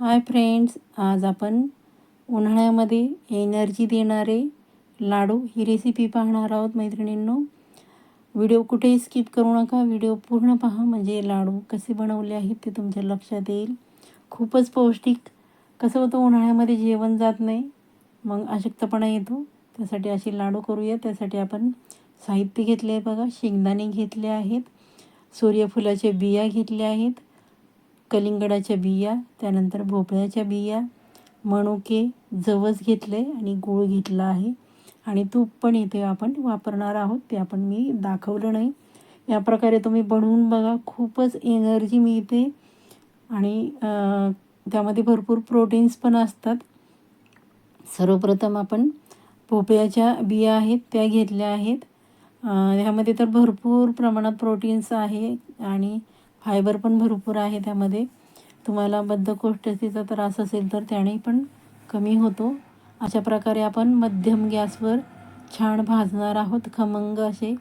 Hi friends आज आपण उन्हाळ्यामध्ये एनर्जी देणारे लाडू ही रेसिपी पाहणार आहोत मैत्रिणींनो. व्हिडिओ कुठेही स्किप करू नका व्हिडिओ पूर्ण पहा म्हणजे लाडू कसे बनवले आहेत ते तुमच्या लक्षात येईल. खूपच पौष्टिक कसं होतं उन्हाळ्यामध्ये जेवण जात नाही मग अशक्तपणा येतो. त्यासाठी असे लाडू करूया त्यासाठी आपण साहित्य घेतले आहे बघा शेंगदाणे घेतले आहेत सूर्यफुलाच्या बिया घेतल्या आहेत कलिंगडाच्या बिया त्यानंतर भोपळ्याच्या बिया मणुके जवस घेतलं आहे आणि गूळ घेतला आहे. आणि तूप पण इथे आपण वापरणार आहोत ते आपण मी दाखवलं नाही. या प्रकारे तुम्ही बनवून बघा खूपच एनर्जी मिळते. आणि त्यामध्ये भरपूर प्रोटीन्स पण असतात. सर्वप्रथम आपण भोपळ्याच्या बिया आहेत त्या घेतल्या आहेत. ह्यामध्ये तर भरपूर प्रमाणात प्रोटीन्स आहे आणि फायबर पण भरपूर आहे त्यामध्ये. तुम्हाला बद्धकोष्ठतेचा त्रास असेल तर त्याने पण कमी होतो. अशा प्रकारे आपण मध्यम गॅसवर छान भाजणार आहोत. खमंग असे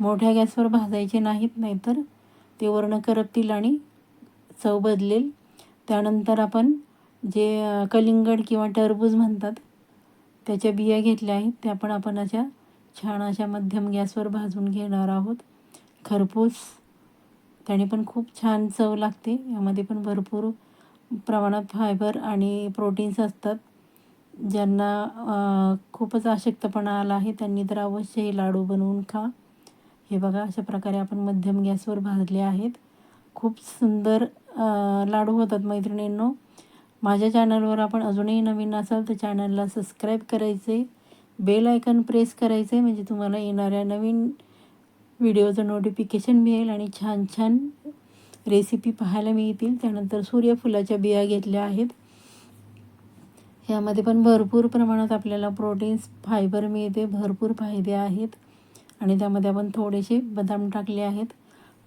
मोठ्या गॅसवर भाजायचे नाहीत नाहीतर ते वर्ण करपतील आणि चव बदलेल. त्यानंतर आपण जे कलिंगड किंवा टरबूज म्हणतात त्याच्या बिया घेतल्या आहेत. त्या पण आपण अशा छान अशा मध्यम गॅसवर भाजून घेणार आहोत. खरपूस त्याने पण खूप छान चव लागते. यामध्ये पण भरपूर प्रमाणात फायबर आणि प्रोटीन्स असतात. ज्यांना खूपच अशक्तपणा आला आहे त्यांनी तर अवश्य हे लाडू बनवून खा. हे बघा अशा प्रकारे आपण मध्यम गॅसवर भाजले आहेत. खूप सुंदर लाडू होतात मैत्रिणींनो. माझ्या चॅनलवर आपण अजूनही नवीन असाल तर चॅनलला सबस्क्राईब करायचे बेल आयकन प्रेस करायचे म्हणजे तुम्हाला येणाऱ्या नवीन व्हिडिओचं नोटिफिकेशन मिळेल आणि छान छान रेसिपी पाहायला मिळतील. त्यानंतर सूर्यफुलाच्या बिया घेतल्या आहेत. ह्यामध्ये पण भरपूर प्रमाणात आपल्याला प्रोटीन्स फायबर मिळते भरपूर फायदे आहेत. आणि त्यामध्ये आपण थोडेसे बदाम टाकले आहेत.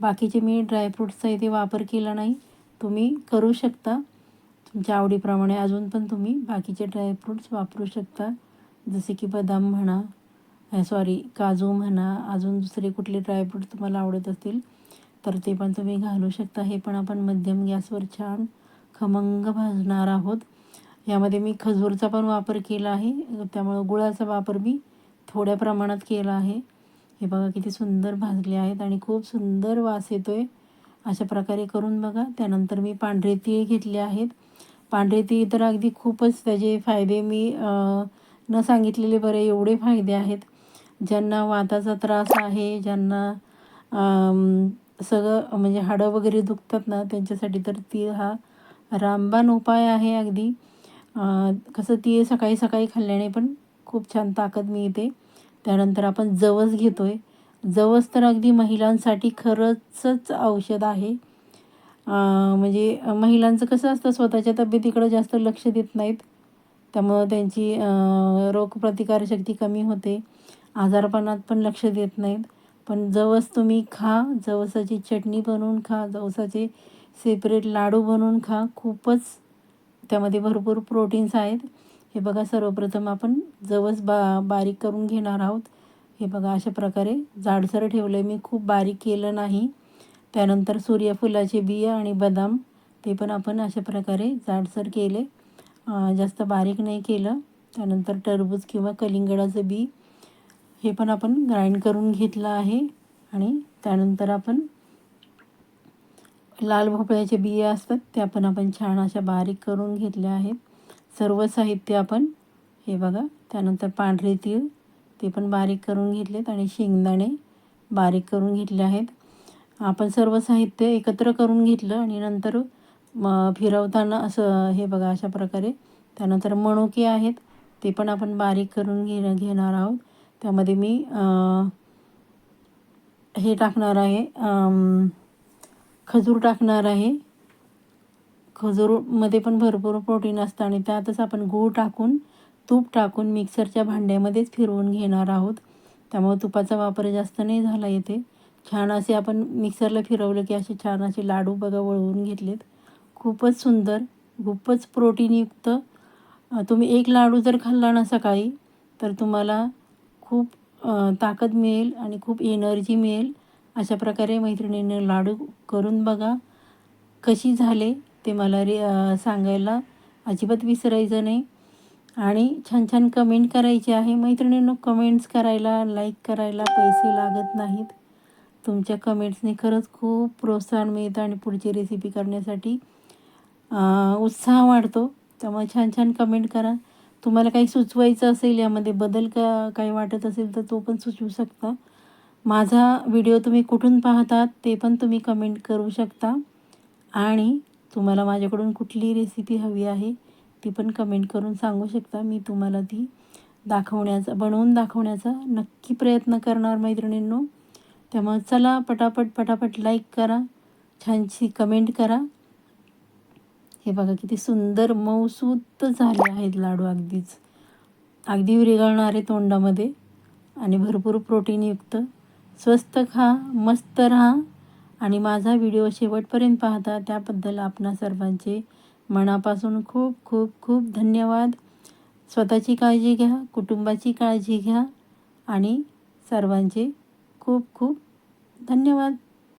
बाकीचे मी ड्रायफ्रूट्सचा इथे वापर केला नाही. तुम्ही करू शकता. तुमच्या आवडीप्रमाणे अजून पण तुम्ही बाकीचे ड्रायफ्रूट्स वापरू शकता. जसे की बदाम म्हणा सॉरी काजू म्हणा अजून दुसरे कुठले ड्रायफ्रूट तुम्हाला आवडत असतील तर ते पण तुम्ही घालू शकता. हे पण आपण मध्यम गॅसवर छान खमंग भाजणार आहोत. यामध्ये मी खजूरचा पण वापर केला आहे. त्यामुळं गुळाचा वापर मी थोड्या प्रमाणात केला आहे. हे बघा किती सुंदर भाजले आहेत आणि खूप सुंदर वास येतो आहे अशा प्रकारे करून बघा. त्यानंतर मी पांढरे तीळ घेतले आहेत. पांढरे तीळ तर अगदी खूपच त्याचे फायदे मी न सांगितलेले बरे एवढे फायदे आहेत. ज्यांना वाताचा त्रास आहे ज्यांना सगळं म्हणजे हाडं वगैरे दुखतात ना त्यांच्यासाठी तर ती हा रामबाण उपाय आहे अगदी. कसं ती सकाळी सकाळी खाल्ल्याने पण खूप छान ताकद मिळते. त्यानंतर आपण जवस घेतो आहे जवस तर अगदी महिलांसाठी खरंचच औषध आहे. म्हणजे महिलांचं कसं असतं स्वतःच्या तब्येतीकडं जास्त लक्ष देत नाहीत. त्यामुळं त्यांची रोगप्रतिकारशक्ती कमी होते. आजारपणात पण लक्ष देत नाहीत. पण जवस तुम्ही खा जवसाची चटणी बनवून खा जवसाचे सेपरेट लाडू बनवून खा. खूपच त्यामध्ये भरपूर प्रोटीन्स आहेत. हे बघा सर्वप्रथम आपण जवस बा बारीक करून घेणार आहोत. हे बघा अशा प्रकारे जाडसर ठेवलं आहे मी खूप बारीक केलं नाही. त्यानंतर सूर्यफुलाचे बिया आणि बदाम ते पण आपण अशा प्रकारे जाडसर केले. जास्त बारीक नाही केलं. त्यानंतर टरबूज किंवा कलिंगडाचं बी. हे पण आपण ग्राइंड करून घेतलं आहे. आणि त्यानंतर आपण लाल भोपळ्याचे बिया असतात त्या पण आपण छान अशा बारीक करून घेतल्या आहेत. सर्व साहित्य आपण हे बघा त्यानंतर पांढरे तीळ ते पण बारीक करून घेतलेत आणि शेंगदाणे बारीक करून घेतले आहेत. आपण सर्व साहित्य एकत्र करून घेतलं आणि नंतर फिरवताना असं हे बघा अशा प्रकारे. त्यानंतर मणुके आहेत ते पण आपण बारीक करून घे घेणार आहोत. त्यामध्ये मी हे टाकणार आहे खजूर टाकणार आहे. खजूरमध्ये पण भरपूर प्रोटीन असतं आणि त्यातच आपण गूळ टाकून तूप टाकून मिक्सरच्या भांड्यामध्येच फिरवून घेणार आहोत. त्यामुळे तुपाचा वापर जास्त नाही झाला येते छान असे आपण मिक्सरला फिरवलं की असे छान असे लाडू बघा वळवून घेतलेत. खूपच सुंदर खूपच प्रोटीनयुक्त. तुम्ही एक लाडू जर खाल्ला ना सकाळी तर तुम्हाला खूप ताकद मिळेल आणि खूप एनर्जी मिळेल अशा प्रकारे मैत्रिणींनी लाडू करून बघा. कशी झाले ते मला रे सांगायला अजिबात विसरायचं नाही. आणि छान छान कमेंट करायची आहे. मैत्रिणींनो कमेंट्स करायला लाईक करायला पैसे लागत नाहीत. तुमच्या कमेंट्सने खरंच खूप प्रोत्साहन मिळतं आणि पुढची रेसिपी करण्यासाठी उत्साह वाढतो. त्यामुळे छान छान कमेंट करा. तुम्हाला काही सुचवायचं असेल यामध्ये बदल का काही वाटत असेल तर तो पण सुचवू शकता. माझा व्हिडिओ तुम्ही कुठून पाहतात ते पण तुम्ही कमेंट करू शकता. आणि तुम्हाला माझ्याकडून कुठली रेसिपी हवी आहे ती पण कमेंट करून सांगू शकता. मी तुम्हाला ती दाखवण्याचा बनवून दाखवण्याचा नक्की प्रयत्न करणार मैत्रिणींनो. त्यामुळे चला पटापट पटापट लाईक करा. छानशी कमेंट करा. हे बघा किती सुंदर मऊसूत झाले आहेत लाडू अगदीच. अगदी विरघळणारे तोंडामध्ये आणि भरपूर प्रोटीनयुक्त स्वस्त खा मस्त राहा आणि माझा व्हिडिओ शेवटपर्यंत पाहता. त्याबद्दल आपणा सर्वांचे मनापासून खूप खूप खूप धन्यवाद. स्वतःची काळजी घ्या कुटुंबाची काळजी घ्या आणि सर्वांचे खूप खूप धन्यवाद.